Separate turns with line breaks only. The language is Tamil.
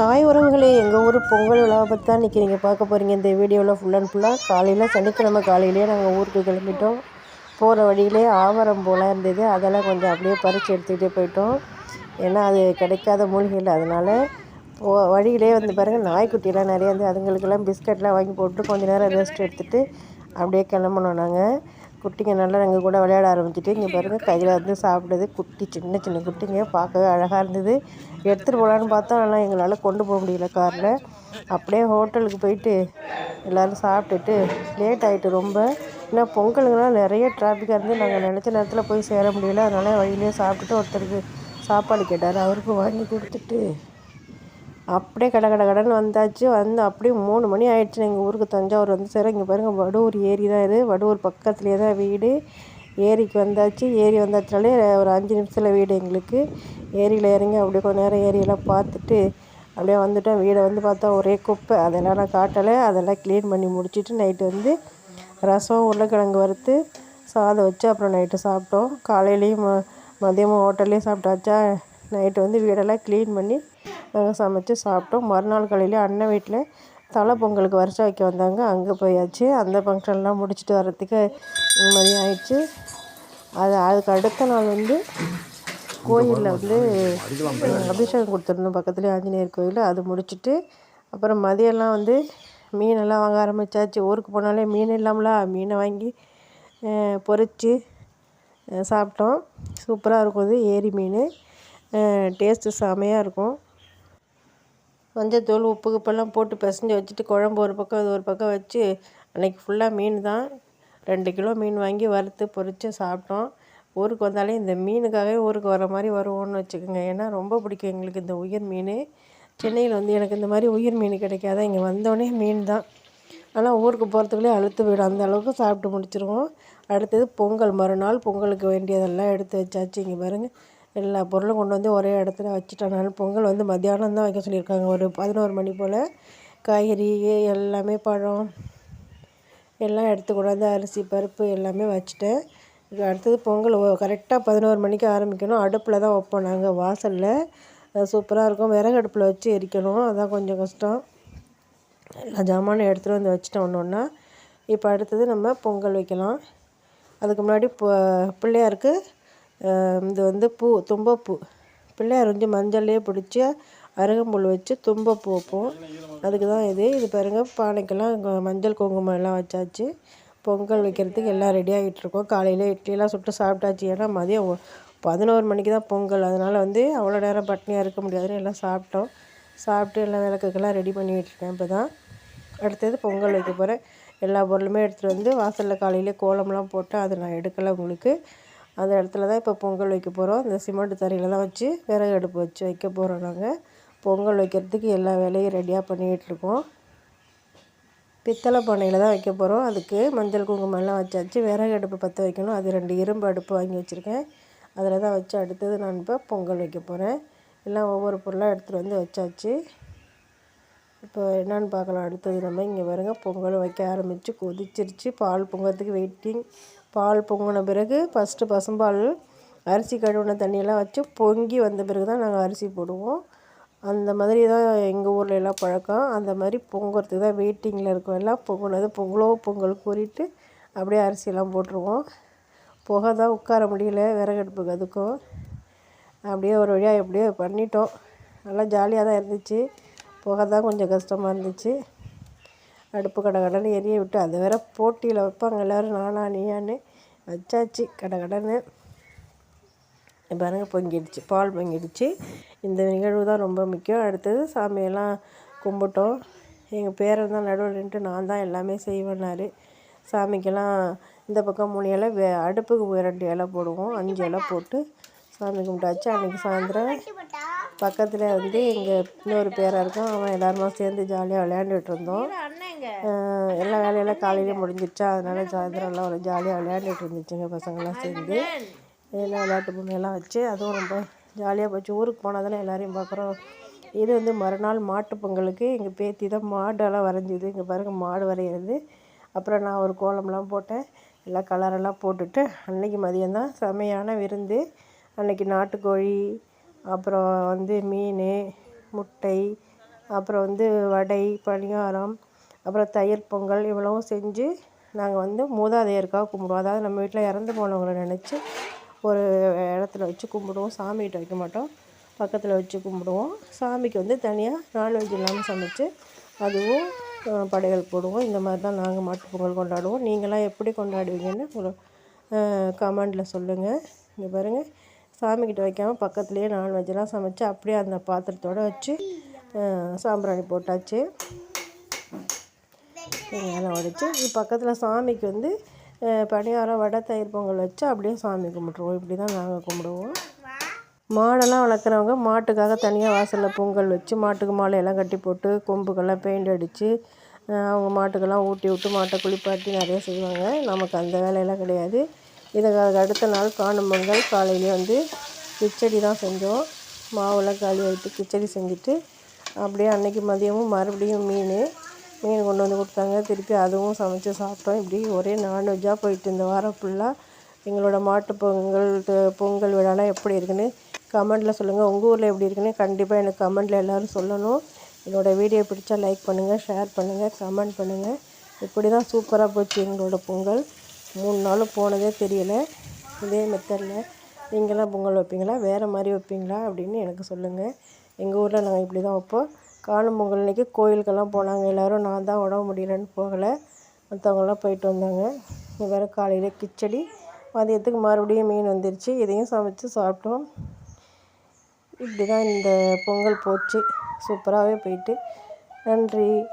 ஹாய் உறவுகளே எங்கள் ஊர் பொங்கல் விழாவை பற்றி தான் இன்றைக்கி நீங்கள் பார்க்க போகிறீங்க இந்த வீடியோவில் ஃபுல் அண்ட் ஃபுல்லாக காலையில் சனிக்கிழமை காலையிலேயே நாங்கள் ஊருக்கு கிளம்பிட்டோம். போகிற வழியிலே ஆவரம் போலாம் இருந்தது. அதெல்லாம் கொஞ்சம் அப்படியே பறித்து எடுத்துக்கிட்டே போயிட்டோம். ஏன்னா அது கிடைக்காத மூலிகையில். அதனால் போ வழியிலே வந்து பாருங்கள் நாய்க்குட்டியெலாம் நிறைய வந்து அதுங்களுக்கெல்லாம் பிஸ்கட்லாம் வாங்கி போட்டு கொஞ்சம் நேரம் ரெஸ்ட் எடுத்துகிட்டு அப்படியே கிளம்புனோம் நாங்கள் குட்டிங்க நல்லா எங்கள் கூட விளையாட ஆரம்பிச்சிட்டு இங்கே பாருங்கள் கையில் வந்து சாப்பிடுது குட்டி சின்ன சின்ன குட்டிங்க. பார்க்கவே அழகாக இருந்தது. எடுத்துகிட்டு போகலான்னு பார்த்தோம். ஆனால் எங்களால் கொண்டு போக முடியல காரில். அப்படியே ஹோட்டலுக்கு போயிட்டு எல்லோரும் சாப்பிட்டுட்டு லேட் ஆகிட்டு ரொம்ப. ஏன்னா பொங்கலுங்கெல்லாம் நிறைய டிராஃபிக்காக இருந்து நாங்கள் நினச்ச நேரத்தில் போய் சேர முடியல. அதனால் வழியிலே சாப்பிட்டுட்டு ஒருத்தருக்கு சாப்பாடு கேட்டார். அவருக்கு வாங்கி கொடுத்துட்டு அப்படியே கட கட கடன்னு வந்தாச்சு. வந்து அப்படியே மூணு மணி ஆயிடுச்சு எங்கள் ஊருக்கு தஞ்சாவூர் வந்து சார் இங்கே பாருங்கள் வடூர் ஏரி தான் இது. வடூர் பக்கத்துலேயே தான் வீடு. ஏரிக்கு வந்தாச்சு. ஏரி வந்தாச்சுனாலே ஒரு அஞ்சு நிமிஷத்தில் வீடு எங்களுக்கு. ஏரியில் இறங்கி அப்படியே கொஞ்சம் நேரம் ஏரியெல்லாம் பார்த்துட்டு அப்படியே வந்துட்டோம். வீடை வந்து பார்த்தா ஒரே குப்பை. அதெல்லாம் நான் காட்டலை. அதெல்லாம் க்ளீன் பண்ணி முடிச்சுட்டு நைட்டு வந்து ரசம் உருளைக்கிழங்கு வறுத்து சாதம் வச்சு அப்புறம் நைட்டு சாப்பிட்டோம். காலையிலையும் ம மதியமும் ஹோட்டல்லையும் சாப்பிட்டாச்சா? நைட்டு வந்து வீடெல்லாம் க்ளீன் பண்ணி நாங்கள் சமைச்சு சாப்பிட்டோம். மறுநாள் காலையில் அண்ணன் வீட்டில் தலை பொங்கலுக்கு வருஷம் வைக்க வந்தாங்க. அங்கே போயாச்சு. அந்த ஃபங்க்ஷன்லாம் முடிச்சுட்டு வர்றதுக்கு மதியம் ஆயிடுச்சு. அது அதுக்கு அடுத்த நாள் வந்து கோயிலில் வந்து அபிஷேகம் கொடுத்துருந்தோம். பக்கத்துலேயே ஆஞ்சநேயர் கோயில் அது முடிச்சுட்டு அப்புறம் மதியம்லாம் வந்து மீனெல்லாம் வாங்க ஆரம்பித்தாச்சு ஊருக்கு போனாலே மீன் இல்லாமலா? மீனை வாங்கி பொறிச்சு சாப்பிட்டோம். சூப்பராக இருக்கும். அது ஏரி மீன். டேஸ்ட்டு செமையாக இருக்கும். மஞ்சத்தூள் உப்பு உப்பெல்லாம் போட்டு பிசைஞ்சு வச்சுட்டு குழம்பு ஒரு பக்கம் அது ஒரு பக்கம் வச்சு அன்றைக்கி ஃபுல்லாக மீன் தான். ரெண்டு கிலோ மீன் வாங்கி வறுத்து பொறிச்சு சாப்பிட்டோம். ஊருக்கு வந்தாலே இந்த மீனுக்காகவே ஊருக்கு வர மாதிரி வருவோம்னு வச்சுக்கோங்க. ஏன்னா ரொம்ப பிடிக்கும் எங்களுக்கு இந்த உயிர் மீன். சென்னையில் வந்து எனக்கு இந்த மாதிரி உயிர் மீன் கிடைக்காத? இங்கே வந்தோடனே மீன் தான். ஆனால் ஊருக்கு போகிறதுக்குள்ளே அழுத்து போயிடும். அந்த அளவுக்கு சாப்பிட்டு முடிச்சிருவோம். அடுத்தது பொங்கல். மறுநாள் பொங்கலுக்கு வேண்டியதெல்லாம் எடுத்து வச்சாச்சு. இங்கே பாருங்கள் எல்லா பொருளும் கொண்டு வந்து ஒரே இடத்துல வச்சுட்டனால பொங்கல் வந்து மத்தியானம் தான் வைக்க சொல்லியிருக்காங்க. ஒரு பதினோரு மணி போல் காய்கறி எல்லாமே பழம் எல்லாம் எடுத்து கொண்டாந்து அரிசி பருப்பு எல்லாமே வச்சுட்டேன் அடுத்தது பொங்கல் கரெக்டாக பதினோரு மணிக்கு ஆரம்பிக்கணும். அடுப்பில் தான் வைப்போம் நாங்கள் வாசலில். சூப்பராக இருக்கும். விறகு அடுப்பில் வச்சு எரிக்கணும். அதான் கொஞ்சம் கஷ்டம். எல்லா ஜாமானும் எடுத்துகிட்டு வந்து வச்சுட்டோம் ஒன்று ஒன்றா இப்போ அடுத்தது நம்ம பொங்கல் வைக்கலாம். அதுக்கு முன்னாடி பிள்ளையாருக்கு இது வந்து பூ தும்பப்பூ. பிள்ளையார் வந்து மஞ்சள்லேயே பிடிச்சி அருகம்புல் வச்சு தும்பப்பூ வைப்போம். அதுக்கு தான் இது. இது பாருங்கள் பானைக்கெல்லாம் மஞ்சள் குங்குமம் எல்லாம் வச்சாச்சு. பொங்கல் வைக்கிறதுக்கு எல்லாம் ரெடி ஆகிட்டுருக்கோம் காலையில் இட்லியெல்லாம் சுட்டு சாப்பிட்டாச்சு. ஏன்னா மதியம் பதினோரு மணிக்கு தான் பொங்கல். அதனால் வந்து அவ்வளோ நேரம் பட்னியாக இருக்க முடியாதுன்னு எல்லாம் சாப்பிட்டோம். சாப்பிட்டு எல்லாம் விளக்குக்கெல்லாம் ரெடி பண்ணிகிட்ருக்கேன் இப்போ தான் அடுத்தது பொங்கல் வைக்க போகிறேன் எல்லா பொருளுமே எடுத்துகிட்டு வந்து வாசலில் காலையிலே கோலம்லாம் போட்டு அதை நான் எடுக்கலை உங்களுக்கு. அந்த இடத்துல தான் இப்போ பொங்கல் வைக்க போகிறோம் இந்த சிமெண்ட் தரையில் தான் வச்சு விறகு அடுப்பு வச்சு வைக்க போகிறோம் நாங்கள் பொங்கல் வைக்கிறதுக்கு எல்லா வேலையும் ரெடியாக பண்ணிகிட்ருக்கோம் பித்தளை பானையில் தான் வைக்க போகிறோம் அதுக்கு மஞ்சள் குங்குமம்லாம் வச்சாச்சு. விறகு அடுப்பு பற்ற வைக்கணும். அது ரெண்டு இரும்பு அடுப்பு வாங்கி வச்சுருக்கேன். அதில் தான் வச்சு அடுத்தது நான் இப்போ பொங்கல் வைக்க போகிறேன் எல்லாம் ஒவ்வொரு பொருளாக எடுத்துகிட்டு வந்து வச்சாச்சு. இப்போ என்னென்னு பார்க்கலாம். அடுத்தது நம்ம இங்கே வருங்க பொங்கல் வைக்க ஆரம்பித்து கொதிச்சிருச்சு. பால் பொங்கறதுக்கு வெயிட்டிங் பால் பொங்கின பிறகு ஃபஸ்ட்டு பசும்பால் அரிசி கழுவின தண்ணியெல்லாம் வச்சு பொங்கி வந்த பிறகு தான் நாங்கள் அரிசி போடுவோம். அந்த மாதிரி தான் எங்கள் ஊரில் எல்லாம் பழக்கம். அந்த மாதிரி பொங்குறதுக்கு தான் வெயிட்டிங்கில் இருக்கும். எல்லாம் பொங்கினது பொங்கலோ பொங்கல் கூறிட்டு அப்படியே அரிசியெல்லாம் போட்டுருவோம். புகை தான் உட்கார முடியல விறகடுப்புக்கு அதுக்கும் அப்படியே ஒரு வழியாக எப்படியோ பண்ணிட்டோம். நல்லா ஜாலியாக தான் இருந்துச்சு. புகை தான் கொஞ்சம் கஷ்டமாக இருந்துச்சு. அடுப்பு கடை கடன்னு எரிய விட்டு அதை வேற போட்டியில் வைப்பாங்க எல்லோரும் நானா நீயான்னு. வச்சாச்சு கடை கடன்னு. பாருங்க பொங்கிடுச்சு பால் பொங்கிடுச்சு. இந்த நிகழ்வு தான் ரொம்ப முக்கியம். அடுத்தது சாமியெல்லாம் கும்பிட்டோம். எங்கள் பேரன் தான் நடுவில் நின்று நான் தான் எல்லாமே செய்வேன்னாரு. சாமிக்கெல்லாம் இந்த பக்கம் மூணு இலை வே அடுப்புக்கு ரெண்டு இலை போடுவோம். அஞ்சு இலை போட்டு சாமி கும்பிட்டாச்சு. அன்றைக்கி சாயந்தரம் பக்கத்தில் வந்து எங்கள் இன்னொரு பேராக இருக்கும். அவன் எல்லாருமா சேர்ந்து ஜாலியாக விளையாண்டுட்டு இருந்தோம். எல்லா வேலையெல்லாம் காலையிலே முடிஞ்சிடுச்சா அதனால் சாயந்தரம் எல்லாம் ஒரு ஜாலியாக விளையாண்டுட்டு இருந்துச்சுங்க பசங்கள்லாம் சேர்ந்து. எல்லாம் விளையாட்டு பொம்மையெல்லாம் வச்சு அதுவும் ரொம்ப ஜாலியாக போச்சு. ஊருக்கு போனால் தானே எல்லோரையும் பார்க்குறோம். இது வந்து மறுநாள் மாட்டு பொங்கலுக்கு. எங்கள் பேத்தி தான் மாடெல்லாம் வரைஞ்சிது. இங்கே பாருங்கள் மாடு வரைகிறது அப்புறம் நான் ஒரு கோலம்லாம் போட்டேன். எல்லாம் கலரெல்லாம் போட்டுட்டு அன்றைக்கி மதியம்தான் செமையான விருந்து. அன்றைக்கி நாட்டுக்கோழி அப்புறம் வந்து மீன் முட்டை அப்புறம் வந்து வடை பணியாரம் அப்புறம் தயிர் பொங்கல் இவ்வளவும் செஞ்சு நாங்கள் வந்து மூதாதையருக்காக கும்பிடுவோம். அதாவது நம்ம வீட்டில் இறந்து போனவங்கள நினச்சி ஒரு இடத்துல வச்சு கும்பிடுவோம். சாமிகிட்ட வைக்க மாட்டோம். பக்கத்தில் வச்சு கும்பிடுவோம். சாமிக்கு வந்து தனியாக நான்வெஜ் இல்லாமல் சமைச்சு அதுவும் படைகள் படையல் போடுவோம். இந்த மாதிரி தான் நாங்கள் மாட்டு பொங்கல் கொண்டாடுவோம். நீங்களாம் எப்படி கொண்டாடுவீங்கன்னு ஒரு கமெண்டில் சொல்லுங்கள் இங்கே பாருங்கள் சாமிக்கிட்ட வைக்காமல் பக்கத்துலேயே நான்வெஜ்லாம் சமைச்சு அப்படியே அந்த பாத்திரத்தோடு வச்சு சாம்பிராணி போட்டாச்சு. எல்லாம் உடைச்சி இது பக்கத்தில் சாமிக்கு வந்து பணியாரம் வடை தயிர் பொங்கல் வச்சு அப்படியே சாமி கும்பிட்ருவோம் இப்படி தான் நாங்கள் கும்பிடுவோம். மாடெல்லாம் வளர்க்குறவங்க மாட்டுக்காக தனியாக வாசலில் பொங்கல் வச்சு மாட்டுக்கு மாலையெல்லாம் கட்டி போட்டு கொம்புக்கெல்லாம் பெயிண்ட் அடித்து அவங்க மாட்டுக்கெல்லாம் ஊட்டி விட்டு மாட்டை குளிப்பாட்டி நிறைய செய்வாங்க. நமக்கு அந்த வேலையெல்லாம் கிடையாது. இதை அடுத்த நாள் காணும் பொங்கல். காலையிலே வந்து கிச்சடி தான் செஞ்சோம். மாவெல்லாம் காலி ஆகிட்டு கிச்சடி செஞ்சுட்டு அப்படியே அன்னைக்கு மதியமும் மறுபடியும் மீன் மீன் கொண்டு வந்து கொடுத்தாங்க. திருப்பி அதுவும் சமைச்சு சாப்பிட்டோம். இப்படி ஒரே நான்வெஜ்ஜாக போயிட்டு இந்த வாரம் ஃபுல்லாக எங்களோட மாட்டு பொங்கல் பொங்கல் விழாலாம் எப்படி இருக்குன்னு கமெண்டில் சொல்லுங்கள் உங்கள் ஊரில் எப்படி இருக்குன்னு கண்டிப்பாக எனக்கு கமெண்டில் எல்லோரும் சொல்லணும். என்னோடய வீடியோ பிடிச்சா லைக் பண்ணுங்கள் ஷேர் பண்ணுங்கள் கமெண்ட் பண்ணுங்கள் இப்படி தான் சூப்பராக போச்சு எங்களோட பொங்கல். மூணு நாளும் போனதே தெரியலை. இதே மெத்தடில் நீங்களாம் பொங்கல் வைப்பீங்களா? வேறு மாதிரி வைப்பீங்களா? அப்படின்னு எனக்கு சொல்லுங்கள் எங்கள் ஊரில் நாங்கள் இப்படி தான் வைப்போம். காணும் பொங்கல் அன்றைக்கி கோயிலுக்கெல்லாம் போனாங்க. எல்லோரும் நான் தான் உடம்பு முடியலன்னு போகலை. மற்றவங்களாம் போயிட்டு வந்தாங்க. வேறு காலையில் கிச்சடி மதியத்துக்கு மறுபடியும் மீன் வந்துருச்சு. இதையும் சமைச்சு சாப்பிட்டோம். இப்படி தான் இந்த பொங்கல் போச்சு. சூப்பராகவே போயிட்டு. நன்றி.